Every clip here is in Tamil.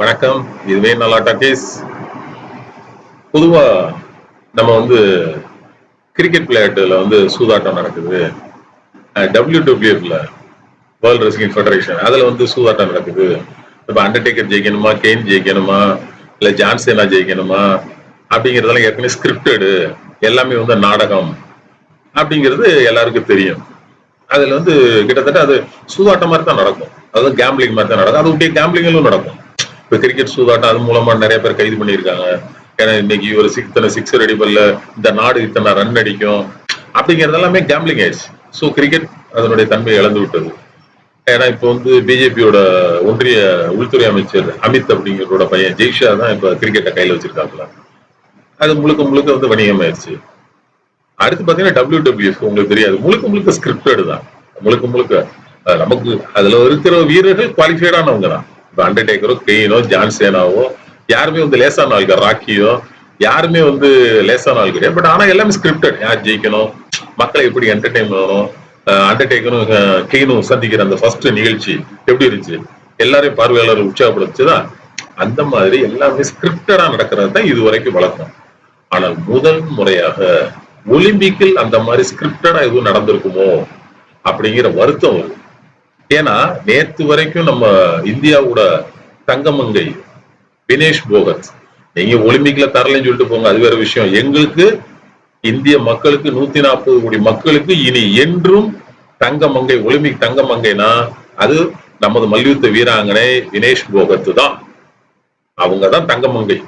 வணக்கம். இதுவே நல்லா டாக்கீஸ் பொதுவா நம்ம வந்து கிரிக்கெட் விளையாட்டுல வந்து சூதாட்டம் நடக்குது. டபிள்யூ டபிள்யூஎஃப்ல வேர்ல்டு ரெஸ்லிங் ஃபெடரேஷன் அதுல வந்து சூதாட்டம் நடக்குது. இப்போ அண்டர்டேக்கர் ஜெயிக்கணுமா? கெயின் ஜெயிக்கணுமா? இல்ல ஜான்சேனா ஜெயிக்கணுமா? அப்படிங்கிறதெல்லாம் ஏற்கனவே ஸ்கிரிப்டடு எல்லாமே வந்து நாடகம் அப்படிங்கிறது எல்லாருக்கும் தெரியும். அதுல வந்து கிட்டத்தட்ட அது சூதாட்டம் மாதிரி தான் நடக்கும். அதாவது கேம்பிளிங் மாதிரி தான் நடக்கும். அது விட்டே கேம்பிளிங்களும் நடக்கும். இப்ப கிரிக்கெட் சூதாட்டம் அது மூலமா நிறைய பேர் கைது பண்ணியிருக்காங்க. ஏன்னா இன்னைக்கு ஒரு சிக்ஸ் இத்தனை சிக்ஸ் அடிபல்ல இந்த நாடு இத்தனை ரன் அடிக்கும். அப்படிங்கிறது எல்லாமே கேம்பிளிங் ஆயிடுச்சு. ஸோ கிரிக்கெட் அதனுடைய தன்மையை இழந்து விட்டது. ஏன்னா இப்போ வந்து பிஜேபியோட ஒன்றிய உள்துறை அமைச்சர் அமித் அப்படிங்கிறோட பையன் ஜெய்ஷா தான் இப்ப கிரிக்கெட்டை கையில வச்சிருக்காங்களா அது முழுக்க முழுக்க வந்து வணிகமாயிருச்சு அடுத்து பாத்தீங்கன்னா டபிள்யூ டபிள்யூஎஃப் உங்களுக்கு தெரியாது. முழுக்க முழுக்க ஸ்கிரிப்டடு தான். முழுக்க முழுக்க நமக்கு அதுல இருக்கிற வீரர்கள் குவாலிஃபைடானவங்க தான். இப்போ அண்டர்டேக்கரோ கெயினோ ஜான்சேனாவோ யாருமே வந்து லேசான ஆள்கள் ராக்கியோ யாருமே வந்து லேசான ஆள் கிடையாது பட் ஆனா எல்லாமே ஸ்கிரிப்டட் யார் ஜெயிக்கணும்? மக்களை எப்படி என்டர்டைன் பண்ணணும்? அண்டர்டேக்கரும் கெயினும் சந்திக்கிற அந்த ஃபர்ஸ்ட் நிகழ்ச்சி எப்படி இருந்துச்சு? எல்லாரையும் பார்வையாளர் உற்சாகப்படுத்துச்சுதான் அந்த மாதிரி எல்லாமே ஸ்கிரிப்டடா நடக்கிறது தான் இது வரைக்கும் வழக்கம். ஆனால் முதல் முறையாக ஒலிம்பிக்கில் அந்த மாதிரி ஸ்கிரிப்டடா எதுவும் நடந்திருக்குமோ அப்படிங்கிற வருத்தம் வருது. ஏன்னா நேத்து வரைக்கும் நம்ம இந்தியாவோட தங்கமங்கை வினேஷ் போகத் நீங்க ஒலிம்பிக்ல தரலன்னு சொல்லிட்டு போங்க அது வேற விஷயம். எங்களுக்கு இந்திய மக்களுக்கு நூத்தி நாற்பது கோடி மக்களுக்கு இனி என்றும் தங்கமங்கை ஒலிம்பிக் தங்கமங்கைனா அது நமது மல்யுத்த வீராங்கனை வினேஷ் போகத் தான். அவங்க தான் தங்கமங்கை.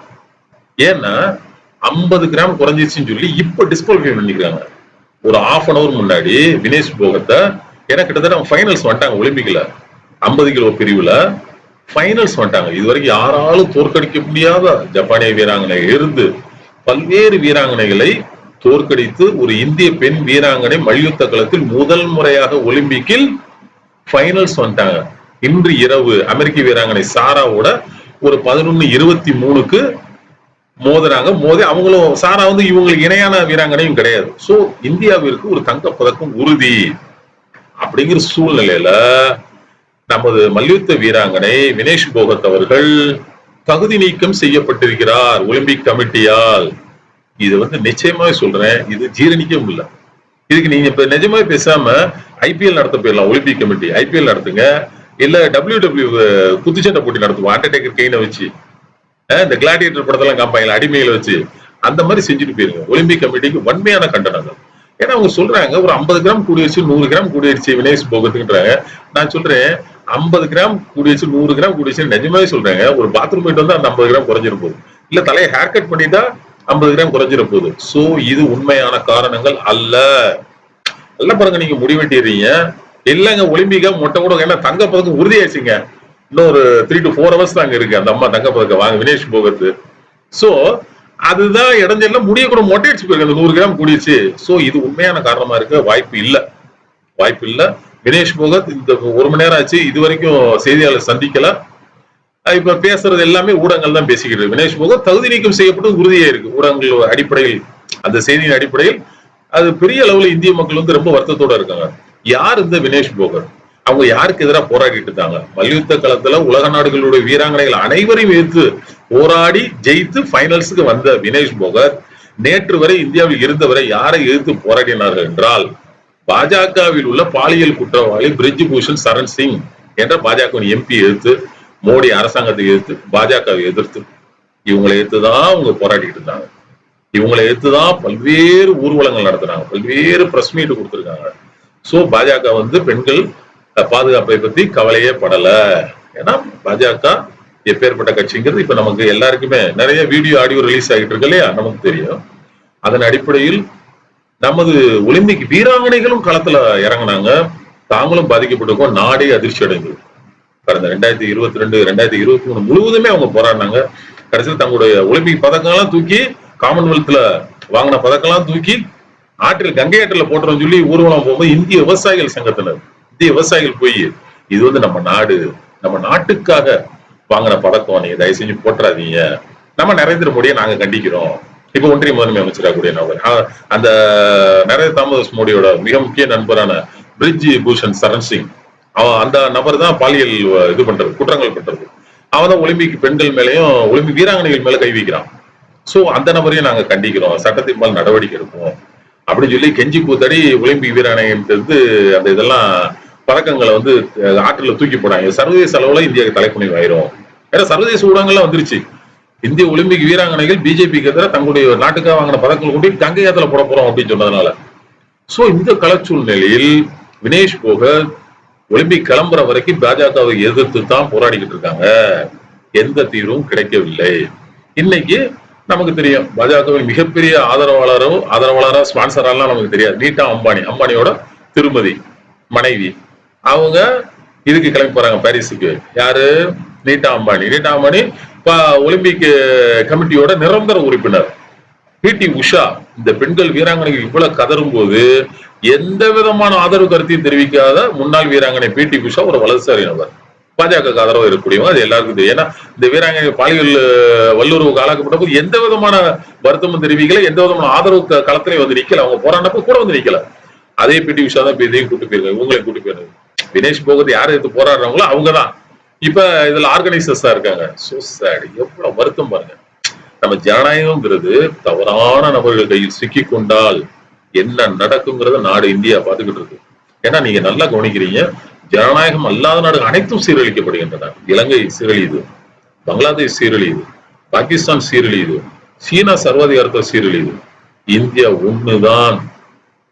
ஏன்னா ஐம்பது கிராம் குறைஞ்சிருச்சுன்னு சொல்லி இப்ப டிஸ்குவாலிஃபை பண்ணிக்கிறாங்க. ஒரு ஆஃப் அன் அவர் முன்னாடி வினேஷ் போகத்தை ஏன்னா கிட்டத்தட்ட அவங்க ஃபைனல்ஸ் வந்துட்டாங்க ஒலிம்பிக்ல. ஐம்பது கிலோ பிரிவுல ஃபைனல்ஸ் வந்துட்டாங்க. இது வரைக்கும் யாராலும் தோற்கடிக்க முடியாத ஜப்பானிய வீராங்கனை இருந்து பல்வேறு வீராங்கனைகளை தோற்கடித்து ஒரு இந்திய பெண் வீராங்கனை மல்யுத்த களத்தில் முதல் முறையாக ஒலிம்பிக்கில் ஃபைனல்ஸ் வந்துட்டாங்க. இன்று இரவு அமெரிக்க வீராங்கனை சாராவோட ஒரு பதினொன்னு இருபத்தி மூணுக்கு மோதுறாங்க மோதி அவங்களும் சாரா வந்து இவங்களுக்கு இணையான வீராங்கனையும் கிடையாது. சோ இந்தியாவிற்கு ஒரு தங்க பதக்கம் உறுதி. அப்படிங்கிற சூழ்நிலையில நமது மல்யுத்த வீராங்கனை வினேஷ் போகத் அவர்கள் தகுதி நீக்கம் செய்யப்பட்டிருக்கிறார் ஒலிம்பிக் கமிட்டியால். இது வந்து நிச்சயமாவே சொல்றேன் இது ஜீரணிக்க முடியல இதுக்கு நீங்க இப்ப நிஜமாவே பேசாம ஐபிஎல் நடத்த போயிடலாம் ஒலிம்பிக் கமிட்டி. ஐபிஎல் நடத்துங்க இல்ல டபிள்யூ டபிள்யூ குத்துச்சண்டை போட்டி நடத்துவோம் அண்டர்டேக்கர் கெயினை வச்சு. இந்த கிளாடியேட்டர் படத்தெல்லாம் காப்பாங்களா அடிமைகளை வச்சு. அந்த மாதிரி செஞ்சுட்டு போயிருங்க. ஒலிம்பிக் கமிட்டிக்கு வன்மையான கண்டனங்கள். ஏன்னா அவங்க சொல்றாங்க ஒரு ஐம்பது கிராம் கூடியிருச்சு நூறு கிராம் கூடியிருச்சு வினேஷ் போகத்துக்குன்றாங்க. நான் சொல்றேன் ஐம்பது கிராம் கூடியிருச்சு நூறு கிராம் கூடியிருச்சு நிஜமாவே சொல்றாங்க. ஒரு பாத்ரூம் போயிட்டு வந்து அந்த ஐம்பது கிராம் குறைஞ்சிட போகுது. இல்ல தலையை ஹேர் கட் பண்ணிட்டா ஐம்பது கிராம் குறைஞ்சிட போகுது. சோ இது உண்மையான காரணங்கள் அல்ல. நல்லா பாருங்க நீங்க முடிவெட்டிடுறீங்க. இல்லைங்க ஒலிம்பிக்கா மொட்டை கூட ஏன்னா தங்க பதக்கம் உறுதியாச்சுங்க இன்னும் ஒரு த்ரீ டு ஃபோர் ஹவர்ஸ் தாங்க இருக்கு. அந்த அம்மா தங்க பதக்கம் வாங்க வினேஷ் போகத்து. சோ அதுதான் இடைஞ்செல்லாம் முடிய கூட மொட்டையடிச்சு போயிருக்கு. நூறு கிராம் கூடிடுச்சு சோ இது உண்மையான காரணமா இருக்க. வாய்ப்பு இல்ல. வாய்ப்பு இல்ல. வினேஷ் போகத் இந்த ஒரு மணி நேரம் ஆச்சு. இது வரைக்கும் செய்தியாளர் சந்திக்கல. இப்ப பேசுறது எல்லாமே ஊடகங்கள் தான் பேசிக்கிட்டு இருக்கு. வினேஷ் போகத் தகுதி நீக்கம் செய்யப்பட்டு உறுதியா இருக்கு. ஊடகங்கள் அடிப்படையில் அந்த செய்தியின் அடிப்படையில் அது பெரிய அளவுல இந்திய மக்கள் வந்து ரொம்ப வருத்தத்தோட இருக்காங்க. யார் இந்த வினேஷ் போகத்? அவங்க யாருக்கு எதிராக போராடிட்டு இருக்காங்க? மல்யுத்த களத்துல உலக நாடுகளுடைய வீராங்கனைகள் அனைவரையும் எதிர்த்து போராடி ஜெயித்து ஃபைனல்ஸுக்கு வந்த வினேஷ் போகத் நேற்று வரை இந்தியாவில் இருந்தவரை யாரை எதிர்த்து போராடினார்கள் என்றால் பாஜகவில் உள்ள பாலியல் குற்றவாளி பிரிஜ் பூஷன் சரண் சிங் என்ற பாஜக எம்பி எதிர்த்து மோடி அரசாங்கத்தை எதிர்த்து பாஜகவை எதிர்த்து இவங்களை எதிர்த்து தான் அவங்க போராடிட்டு இருந்தாங்க. இவங்களை எதிர்த்து தான் பல்வேறு ஊர்வலங்கள் நடத்துறாங்க பல்வேறு பிரஸ் மீட் கொடுத்துருக்காங்க. சோ பாஜக வந்து பெண்கள் பாதுகாப்பை பத்தி கவலையே படல. ஏன்னா பாஜக எப்பேற்பட்ட கட்சிங்கிறது இப்ப நமக்கு எல்லாருக்குமே நிறைய வீடியோ ஆடியோ ரிலீஸ் ஆகிட்டு இருக்கு இல்லையா? நமக்கு தெரியும். அதன் அடிப்படையில் நமது ஒலிம்பிக் வீராங்கனைகளும் களத்துல இறங்குனாங்க. தாங்களும் பாதிக்கப்பட்டிருக்கோம். நாடே அதிர்ச்சி அடைந்தது. கடந்த ரெண்டாயிரத்தி இருபத்தி ரெண்டு ரெண்டாயிரத்தி இருபத்தி மூணு முழுவதுமே அவங்க போராடினாங்க. கடைசியில் தங்களுடைய ஒலிம்பிக் பதக்கம்லாம் தூக்கி காமன்வெல்த்ல வாங்கின பதக்கம்லாம் தூக்கி ஆற்றில் கங்கை ஆற்றில் போட்டுறோம்னு சொல்லி ஊர்வலம் போகும்போது இந்திய விவசாயிகள் சங்கத்தினர் இந்திய விவசாயிகள் போய் இது வந்து நம்ம நாடு நம்ம நாட்டுக்காக வாங்கின பதக்கம் நீங்க தயவு செஞ்சு போட்டுறாதீங்க. நம்ம நரேந்திர மோடியை நாங்க கண்டிக்கிறோம். இப்ப ஒன்றிய முதன்மை அமைச்சராக கூடிய நபர் அந்த நரேந்திர தாமஸ் மோடியோட மிக முக்கிய நண்பரான பிரிட்ஜி பூஷன் சரண் சிங் அவன் அந்த நபர் தான் பாலியல் இது பண்றது குற்றங்கள் பண்றது. அவன் தான் ஒலிம்பிக் பெண்கள் மேலேயும் ஒலிம்பிக் வீராங்கனைகள் மேல கை வைக்கிறான். சோ அந்த நபரையும் நாங்க கண்டிக்கிறோம். சட்டத்தின் மேல் நடவடிக்கை எடுப்போம். அப்படின்னு சொல்லி கெஞ்சி பூத்தடி ஒலிம்பிக் வீராங்கனைன்றது அந்த இதெல்லாம் பதக்கங்களை வந்து ஆற்றில் தூக்கி போடாங்க சர்வதேச அளவுல இந்தியாவுக்கு தலைக்குனிவு ஆயிரும். ஏன்னா சர்வதேச ஊடகங்கள்லாம் வந்துருச்சு. இந்திய ஒலிம்பிக் வீராங்கனைகள் பிஜேபிக்கு எதிராக தங்களுடைய நாட்டுக்காக வாங்கின பதக்கங்கள் கொண்டு கங்கை ஆத்துல போட போறோம் அப்படின்னு சொன்னதுனால. சோ இந்த கல சூழ்நிலையில் வினேஷ் போக ஒலிம்பிக் கிளம்புற வரைக்கும் பாஜகவை எதிர்த்து தான் போராடிக்கிட்டு இருக்காங்க. எந்த தீர்வும் கிடைக்கவில்லை. இன்னைக்கு நமக்கு தெரியும் பாஜகவின் மிகப்பெரிய ஆதரவாளரோ ஆதரவாளரா ஸ்பான்சரெல்லாம் நமக்கு தெரியாது. நீட்டா அம்பானி அம்பானியோட திருமதி மனைவி. அவங்க இதுக்கு கிளம்பி போறாங்க பாரிஸுக்கு. யாரு? நீட்டா அம்பானி. நீட்டா அம்பானி ஒலிம்பிக் கமிட்டியோட நிரந்தர உறுப்பினர். பிடி உஷா இந்த பெண்கள் வீராங்கனைகள் இவ்வளவு கதரும் போது எந்த விதமான ஆதரவு கருத்தையும் தெரிவிக்காத முன்னாள் வீராங்கனை பிடி உஷா ஒரு வலதுசாரி நபர். பாஜக ஆதரவு இருக்கக்கூடியவங்க அது எல்லாருக்கும் தெரியும். ஏன்னா இந்த வீராங்கனை பாலியல் வல்லுறவுக்கு ஆளாக்கப்பட்ட போது எந்த விதமான வருத்தமும் தெரிவிக்கல எந்த விதமான ஆதரவு க- களத்திலையும் வந்து நிக்கல. அவங்க போராடினப்ப கூட வந்து நிக்கல. அதே பிடி உஷா தான் இதையும் கூட்டு போயிருக்காங்க இவங்களையும் கூட்டு போயிருக்காங்க. வினேஷ் போகத் யார் எடுத்து போராடுறாங்களோ அவங்க தான் இப்ப இதுல ஆர்கனைசர்ஸா இருக்காங்க. சோ எவ்வளவு வருத்தம் பாருங்க. நம்ம ஜனநாயகம்ங்கிறது தவறான நபர்கள் கையில் சிக்கி கொண்டால் என்ன நடக்குங்கிறத நாடு இந்தியா பார்த்துக்கிட்டு இருக்கு. ஏன்னா நீங்க நல்லா கவனிக்கிறீங்க ஜனநாயகம் அல்லாத நாடுகள் அனைத்தும் சீரழிக்கப்படுகின்றன. இலங்கை சீரழியுது பங்களாதேஷ் சீரழியுது பாகிஸ்தான் சீரழியுது சீனா சர்வாதிகாரத்தை சீரழியுது. இந்தியா ஒண்ணுதான்.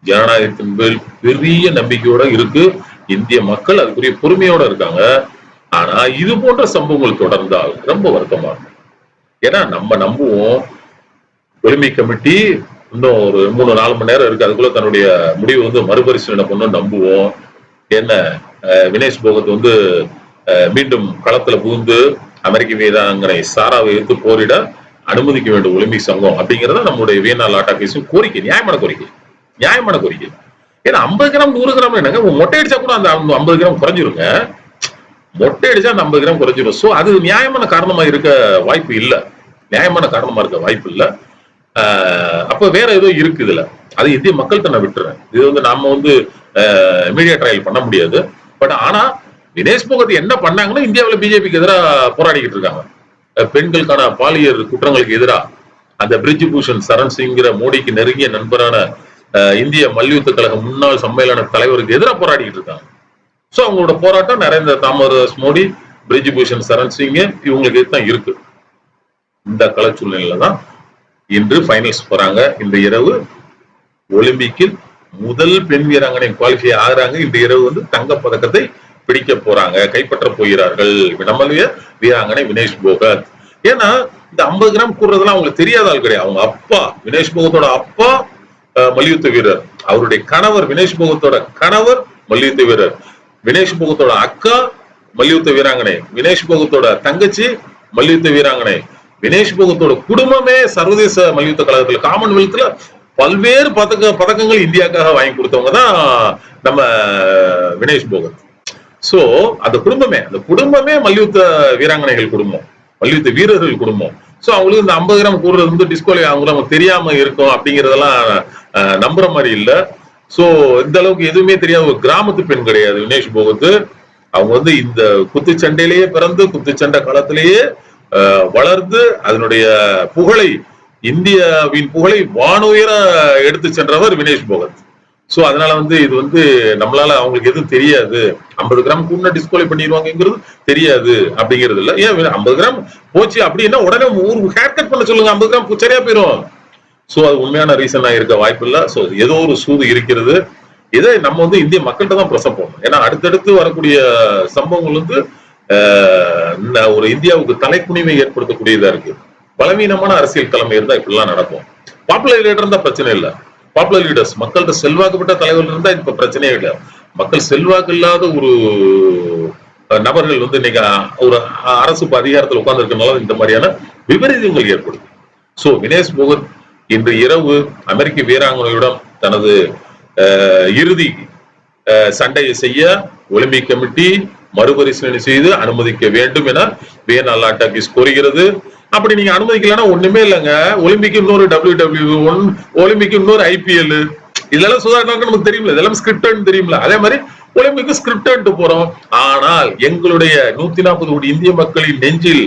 ஜனநாயகத்தின் மேல் பெரிய நம்பிக்கையோட இருக்கு. இந்திய மக்கள் அதுக்குரிய பொறுமையோட இருக்காங்க. ஆனா இது போன்ற சம்பவங்கள் தொடர்ந்தால் ரொம்ப வருத்தமா இருக்கும். ஏன்னா நம்ம நம்புவோம். ஒலிம்பிக் கமிட்டி இன்னும் ஒரு மூணு நாலு மணி நேரம் இருக்கு. அதுக்குள்ள தன்னுடைய முடிவு வந்து மறுபரிசீலனை பண்ணணும் நம்புவோம். என்ன வினேஷ் போகத் வந்து அஹ், மீண்டும் களத்துல புகுந்து அமெரிக்க வீராங்கனை சாராவை எடுத்து போரிட அனுமதிக்க வேண்டும் ஒலிம்பிக் சங்கம் அப்படிங்கறத நம்முடைய வியன்னா லாட்டா கேஸும் கோரிக்கை நியாயமான கோரிக்கை. நியாயமான கோரிக்கை. ஏன்னா ஐம்பது கிராம் நூறு கிராம் என்னங்க? மொட்டை அடிச்சா கூட அந்த ஐம்பது கிராம் குறைஞ்சிருங்க. மொட்டை அடிச்சா அந்த ஐம்பது கிராம் குறைஞ்சிடும் ஸோ அது நியாயமான காரணமா இருக்க வாய்ப்பு இல்ல. நியாயமான காரணமா இருக்க வாய்ப்பு இல்ல. ஆஹ் அப்ப வேற ஏதோ இருக்கு இதுல. அது இந்திய மக்கள்கிட்ட நான் விட்டுறேன். இது வந்து நாம வந்து மீடியா ட்ரையல் பண்ண முடியாது. பட் ஆனா வினேஷ் முகத்து என்ன பண்ணாங்கன்னா இந்தியாவுல பிஜேபிக்கு எதிராக போராடிக்கிட்டு இருக்காங்க. பெண்களுக்கான பாலியல் குற்றங்களுக்கு எதிராக அந்த பிரிட்ஜ் பூஷன் சரண் சிங்கிற மோடிக்கு நெருங்கிய நண்பரான இந்திய மல்யுத்த கழக முன்னாள் சம்மேளன தலைவருக்கு எதிராக போராடிக்கிட்டு இருக்காங்க. சோ அவங்களோட போராட்டம் நரேந்திர தாமோதர் மோடி பிரிஜ் பூஷன் சரண் சிங் இவங்களுக்கு தான் இருக்கு. இந்த கள சூழ்நிலையில தான் இன்று ஃபைனல்ஸ் போறாங்க. இந்த இரவு ஒலிம்பிக்கில் முதல் பெண் வீராங்கனை குவாலிஃபை ஆகுறாங்க. இந்த இரவு வந்து தங்க பதக்கத்தை பிடிக்க போறாங்க. கைப்பற்ற போகிறார்கள். நம்மளுடைய வீராங்கனை வினேஷ் போகத். ஏன்னா இந்த ஐம்பது கிராம் கூடுறதுலாம் அவங்களுக்கு தெரியாத ஆள் கிடையாது. அவங்க அப்பா வினேஷ் போகத்தோட அப்பா மல்யுத்த வீரர். அவருடைய கணவர் வினேஷ் போகத்தோட கணவர் மல்யுத்த வீரர். வினேஷ் போகத்தோட அக்கா மல்யுத்த வீராங்கனை. வினேஷ் போகத்தோட தங்கச்சி மல்யுத்த வீராங்கனை. வினேஷ் போகத்தோட குடும்பமே சர்வதேச மல்யுத்த கழகத்துல காமன்வெல்த்ல பல்வேறு பதக்க பதக்கங்கள் இந்தியாக்காக வாங்கி கொடுத்தவங்க தான் நம்ம வினேஷ் போகத் சோ அந்த குடும்பமே அந்த குடும்பமே மல்யுத்த வீராங்கனைகள் குடும்பம். மல்யுத்த வீரர்கள் குடும்பம். சோ அவங்களுக்கு இந்த ஐம்பது கிராம் கூடுறது வந்து டிஸ்கோலி அவங்களுக்கு நமக்கு தெரியாம இருக்கும் அப்படிங்கறதெல்லாம் நம்புற மாதிரி இல்ல. சோ இந்த அளவுக்கு எதுவுமே தெரியாத ஒரு கிராமத்து பெண் கிடையாது வினேஷ் போகத் அவங்க வந்து இந்த குத்துச்சண்டையிலேயே பிறந்து குத்துச்சண்டை காலத்திலேயே வளர்ந்து அதனுடைய புகழை இந்தியாவின் புகழை வானுயர எடுத்து சென்றவர் வினேஷ் போகத். சோ அதனால வந்து இது வந்து நம்மளால அவங்களுக்கு எதுவும் தெரியாது. ஐம்பது கிராம் கூட டிஸ்கோலை பண்ணிடுவாங்கங்கிறது தெரியாது அப்படிங்கிறது இல்ல. ஏன் ஐம்பது கிராம் போச்சு அப்படின்னா உடனே ஒரு ஹேர் கட் பண்ண சொல்லுங்க. ஐம்பது கிராம் சரியா போயிடும் சோ அது உண்மையான ரீசனா இருக்க வாய்ப்பு இல்ல ஸோ ஏதோ ஒரு சூது இருக்கிறது. இதை நம்ம வந்து இந்திய மக்கள்கிட்ட தான் பிரசவம் போடணும் ஏன்னா அடுத்தடுத்து வரக்கூடிய சம்பவங்கள் வந்து இந்த ஒரு இந்தியாவுக்கு தலைக்குனிவை ஏற்படுத்தக்கூடியதா இருக்கு. பலவீனமான அரசியல் தலைமை இருந்தா இப்படிலாம் நடக்கும். பாப்புலர் லீடர் இருந்தா பிரச்சனை இல்லை. பாப்புலர் லீடர்ஸ் மக்கள்கிட்ட செல்வாக்குப்பட்ட தலைவர்கள் இருந்தா இப்ப பிரச்சனையே இல்லை. மக்கள் செல்வாக்கு இல்லாத ஒரு நபர்கள் வந்து இன்னைக்கு ஒரு அரசு அதிகாரத்தில் உட்கார்ந்து இருக்கனால இந்த மாதிரியான விபரீதங்கள் ஏற்படுது. சோ வினேஷ் போகத் இன்று இரவு அமெரிக்க வீராங்கனையுடன் தனது இறுதி அஹ், சண்டையை செய்ய ஒலிம்பிக் கமிட்டி மறுபரிசீலனை செய்து அனுமதிக்க வேண்டும் என வியன்னா லாட்டாக்கிஸ் கோருகிறது. அப்படி நீங்க அனுமதிக்கலன்னா ஒண்ணுமே இல்லைங்க. ஒலிம்பிக் இன்னொரு டபிள்யூ டபிள்யூ ஒன் ஒலிம்பிக் இன்னொரு ஐபிஎல் இதெல்லாம் சுதாரணம் நமக்கு தெரியல இதெல்லாம் ஸ்கிரிப்ட் தெரியுமில்ல அதே மாதிரி ஒலிம்பிக் ஸ்கிரிப்ட் போறோம். ஆனால் எங்களுடைய நூத்தி நாற்பது கோடி இந்திய மக்களின் நெஞ்சில்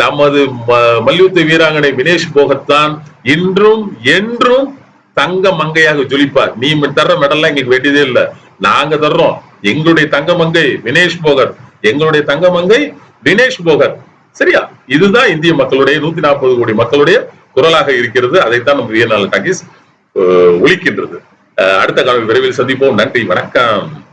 நமது ம- மல்யுத்த வீராங்கனை வினேஷ் போகத்தான் இன்றும் என்றும் தங்க மங்கையாக ஜொலிப்பார். நீ தர்ற மெடல்லாம் எங்களுக்கு வேண்டியதே இல்லை. நாங்க தர்றோம். எங்களுடைய தங்க மங்கை வினேஷ் போகர். எங்களுடைய தங்க மங்கை வினேஷ் போகர். சரியா? இதுதான் இந்திய மக்களுடைய நூத்தி நாற்பது கோடி மக்களுடைய குரலாக இருக்கிறது. அதைத்தான் நம்ம வியர்நாள் டாக்கிஸ் ஒழிக்கின்றது. அடுத்த காலம் விரைவில் சந்திப்போம். நன்றி. வணக்கம்.